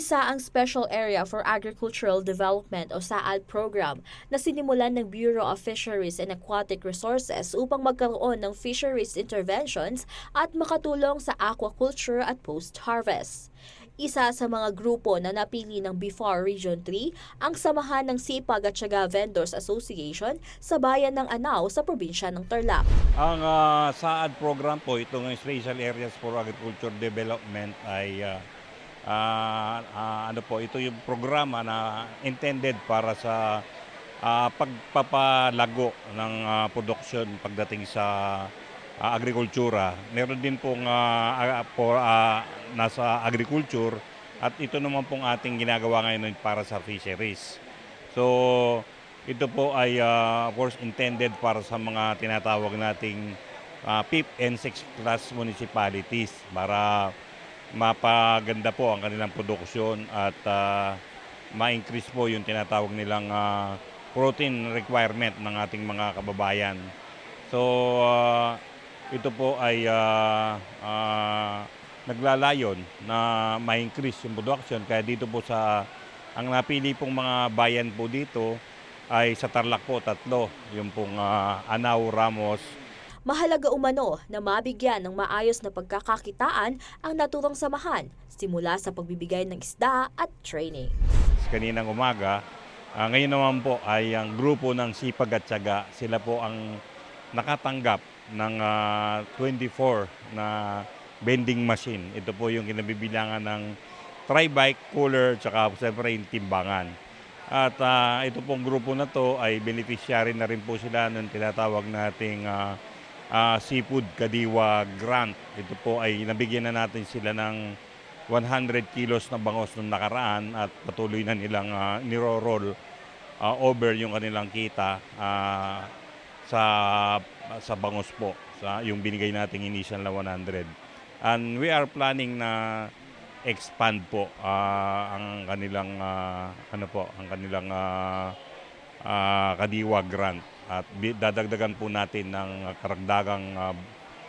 Isa ang Special Area for Agricultural Development o SAAD program na sinimulan ng Bureau of Fisheries and Aquatic Resources upang magkaroon ng fisheries interventions at makatulong sa aquaculture at post-harvest. Isa sa mga grupo na napili ng BIFAR Region 3 ang Samahan ng Sipag at Tiyaga Vendors Association sa bayan ng Anao sa probinsya ng Tarlac. Ang ah, SAAD program po, itong Special Areas for Agriculture Development ay ah, ah, ah, ano po, ito yung programa na intended para sa ah, pagpapalago ng ah, production pagdating sa ah, agrikultura. Meron din pong ah, po, ah, nasa agriculture at ito naman pong ating ginagawa ngayon para sa fisheries. So, ito po ay ah, of course intended para sa mga tinatawag nating ah, fifth and sixth class municipalities para mapaganda po ang kanilang produksyon at ah, ma-increase po yung tinatawag nilang ah, protein requirement ng ating mga kababayan. So, ah, ito po ay ah, ah, naglalayon na ma-increase yung production. Kaya dito po sa, ang napili pong mga bayan po dito ay sa Tarlac po, tatlo. Yung pong ah, Anao, Ramos, Mahalaga umano na mabigyan ng maayos na pagkakakitaan ang naturang samahan simula sa pagbibigay ng isda at training. kaninang umaga. Ah, ngayon naman po ay ang grupo ng Sipag at Tiyaga. Sila po ang nakatanggap ng ah, 24 na vending machine. Ito po yung kinabibilangan ng tri-bike, cooler, tsaka siyempre yung timbangan. At ah, ito pong grupo na to ay beneficiary na rin po sila ng tinatawag nating ah, ah, Seafood Kadiwa Grant. Ito po ay nabigyan na natin sila ng 100 kilos na bangos nung nakaraan at patuloy na nilang uh, niro-roll ah, over yung kanilang kita ah, sa sa bangos po sa yung binigay nating initial na 100 and we are planning na expand po ah, ang kanilang ah, ano po ang kanilang ah, ah, kadiwa grant at dadagdagan po natin ng karagdagang ah,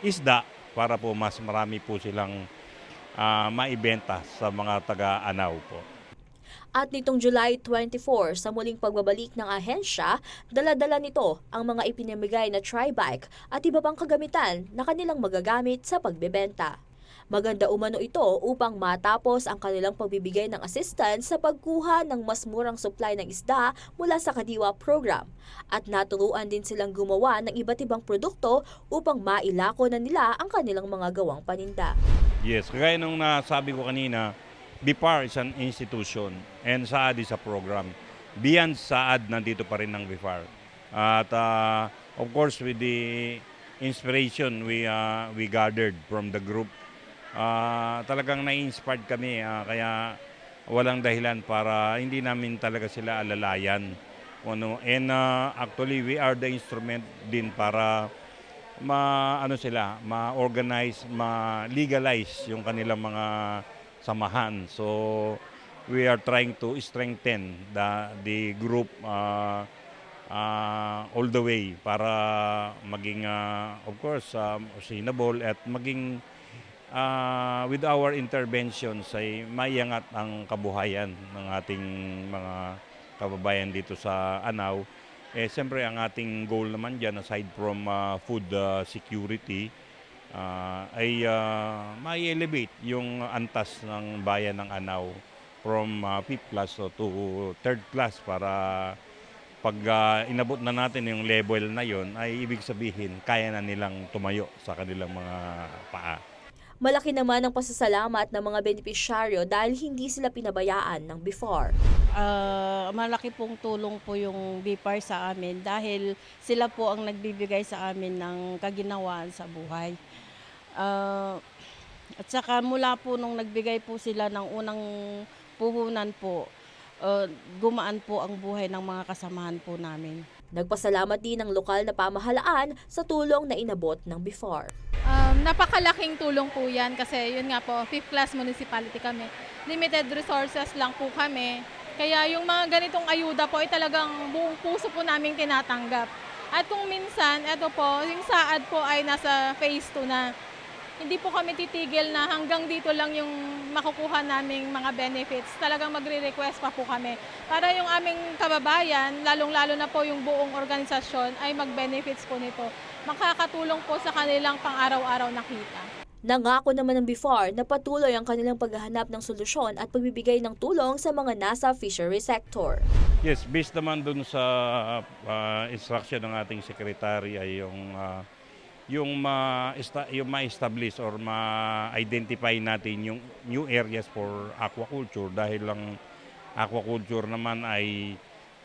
isda para po mas marami po silang ah, maibenta sa mga taga-Anaw po. At nitong July 24, sa muling pagbabalik ng ahensya, daladala nito ang mga ipinamigay na tri-bike at iba pang kagamitan na kanilang magagamit sa pagbebenta. Maganda umano ito upang matapos ang kanilang pagbibigay ng assistance sa pagkuha ng mas murang supply ng isda mula sa Kadiwa program at naturuan din silang gumawa ng iba't ibang produkto upang mailako na nila ang kanilang mga gawang paninda. Yes, kagaya nung nasabi ko kanina, BIPAR is an institution and SAAD is a program. Beyond SAAD, nandito pa rin ng BIPAR. At ah, of course, with the inspiration we, ah, we gathered from the group, ah, talagang na-inspired kami. ah, kaya walang dahilan para hindi namin talaga sila alalayan. Ano, and ah, actually, we are the instrument din para ma ano sila, ma-organize, ma-legalize yung kanilang mga samahan. So we are trying to strengthen the the group uh, uh, all the way para maging uh, of course um, sustainable at maging uh, with our interventions ay maiangat ang kabuhayan ng ating mga kababayan dito sa Anao. Eh, siyempre, ang ating goal naman dyan, aside from uh, food uh, security, uh, ay uh, ma-elevate yung antas ng bayan ng Anao from uh, fifth class to, to third class para pag uh, inabot na natin yung level na yon ay ibig sabihin kaya na nilang tumayo sa kanilang mga paa. Malaki naman ang pasasalamat ng mga benepisyaryo dahil hindi sila pinabayaan ng before. Ah, malaki pong tulong po yung BIPAR sa amin dahil sila po ang nagbibigay sa amin ng kaginawaan sa buhay. Ah, at saka mula po nung nagbigay po sila ng unang puhunan po, ah, gumaan po ang buhay ng mga kasamahan po namin. Nagpasalamat din ang lokal na pamahalaan sa tulong na inabot ng before. Um, napakalaking tulong po yan kasi yun nga po, fifth class municipality kami. Limited resources lang po kami. Kaya yung mga ganitong ayuda po ay talagang buong puso po namin tinatanggap. At kung minsan, eto po, yung saad po ay nasa phase 2 na. Hindi po kami titigil na hanggang dito lang yung makukuha naming mga benefits. Talagang magre-request pa po kami. Para yung aming kababayan, lalong-lalo na po yung buong organisasyon, ay mag-benefits po nito. Makakatulong po sa kanilang pang-araw-araw na kita. Nangako naman ng BIFAR na patuloy ang kanilang paghahanap ng solusyon at pagbibigay ng tulong sa mga nasa fishery sector. Yes, based naman dun sa ah, instruction ng ating secretary ay yung ah, yung ma yung ma-establish or ma-identify natin yung new areas for aquaculture dahil lang aquaculture naman ay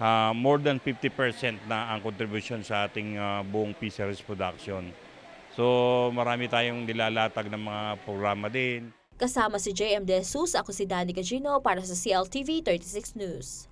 ah, more than 50% na ang contribution sa ating ah, buong fisheries production. So marami tayong nilalatag ng mga programa din. Kasama si JM De Jesus, ako si Danny Gagino para sa CLTV 36 News.